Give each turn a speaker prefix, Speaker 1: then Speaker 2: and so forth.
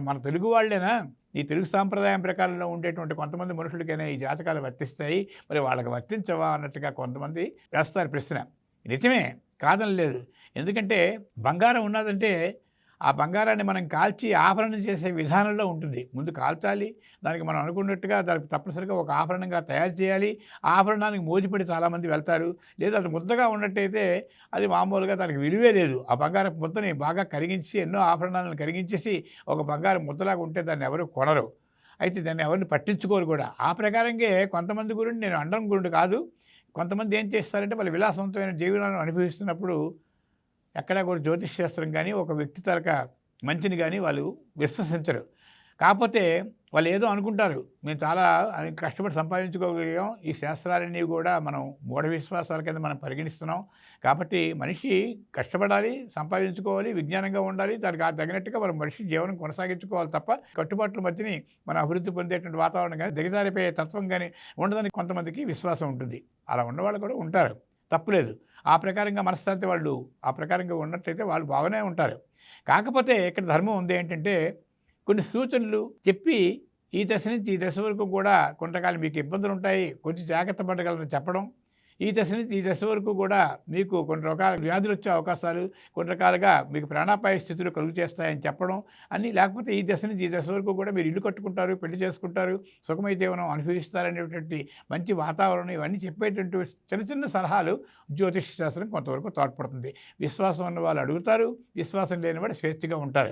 Speaker 1: మన తెలుగు వాళ్ళేనా? ఈ తెలుగు సాంప్రదాయం ప్రకారంలో ఉండేటువంటి కొంతమంది మనుషులకైనా ఈ జాతకాలు వర్తిస్తాయి. మరి వాళ్ళకి వర్తించవా అన్నట్టుగా కొంతమంది వేస్తారు ప్రశ్న. నిజమే కాదని లేదు ఎందుకంటే బంగారం ఉన్నదంటే ఆ బంగారాన్ని మనం కాల్చి ఆభరణం చేసే విధానంలో ఉంటుంది. ముందు కాల్చాలి దానికి మనం అనుకున్నట్టుగా దానికి తప్పనిసరిగా ఒక ఆభరణంగా తయారు చేయాలి. ఆభరణానికి మోజిపడి చాలామంది వెళ్తారు. లేదా అది ముద్దగా ఉన్నట్టయితే అది మామూలుగా దానికి విలువే లేదు. ఆ బంగారం ముద్దని బాగా కరిగించి ఎన్నో ఆభరణాలను కరిగించేసి ఒక బంగారం ముద్దలాగా ఉంటే దాన్ని ఎవరు కొనరు. అయితే దాన్ని ఎవరిని పట్టించుకోరు కూడా. ఆ ప్రకారంగా కొంతమంది గురించి నేను అండం గురించి కాదు. కొంతమంది ఏం చేస్తారంటే వాళ్ళు విలాసవంతమైన జీవనాన్ని అనుభవిస్తున్నప్పుడు ఎక్కడా కూడా జ్యోతిష్ శాస్త్రం కానీ ఒక వ్యక్తి తరక మంచిని కానీ వాళ్ళు విశ్వసించరు. కాకపోతే వాళ్ళు ఏదో అనుకుంటారు. మేము చాలా కష్టపడి సంపాదించుకోగలిగాం. ఈ శాస్త్రాలన్నీ కూడా మనం మూఢ విశ్వాసాల కింద మనం పరిగణిస్తున్నాం. కాబట్టి మనిషి కష్టపడాలి సంపాదించుకోవాలి విజ్ఞానంగా ఉండాలి. దానికి ఆ తగినట్టుగా మనం మనిషి జీవనం కొనసాగించుకోవాలి తప్ప కట్టుబాట్ల మధ్యని మనం అభివృద్ధి పొందేటువంటి వాతావరణం కానీ దిగజారిపోయే తత్వం కానీ ఉండదని కొంతమందికి విశ్వాసం ఉంటుంది. అలా ఉన్నవాళ్ళు కూడా ఉంటారు. తప్పులేదు ఆ ప్రకారంగా మనశ్శాంతి వాళ్ళు ఆ ప్రకారంగా ఉన్నట్టయితే వాళ్ళు బాగానే ఉంటారు. కాకపోతే ఇక్కడ ధర్మం ఉంది ఏంటంటే కొన్ని సూచనలు చెప్పి ఈ దశ నుంచి ఈ దశ వరకు కూడా కొంతకాలం మీకు ఇబ్బందులు ఉంటాయి కొంచెం జాగ్రత్త పడగలరని చెప్పడం ఈ దశ నుంచి ఈ దశ వరకు కూడా మీకు కొన్ని రకాల వ్యాధులు వచ్చే అవకాశాలు కొన్ని రకాలుగా మీకు ప్రాణాపాయ స్థితులు కలుగు చేస్తాయని చెప్పడం అన్నీ లేకపోతే ఈ దశ నుంచి ఈ దశ వరకు కూడా మీరు ఇల్లు కట్టుకుంటారు పెళ్ళి చేసుకుంటారు సుఖమై జీవనం అనుభవిస్తారనేటువంటి మంచి వాతావరణం ఇవన్నీ చెప్పేటువంటి చిన్న చిన్న సలహాలు జ్యోతిష్ శాస్త్రం కొంతవరకు తోడ్పడుతుంది. విశ్వాసం ఉన్న వాళ్ళు అడుగుతారు విశ్వాసం లేని వాడు స్వేచ్ఛగా ఉంటారు.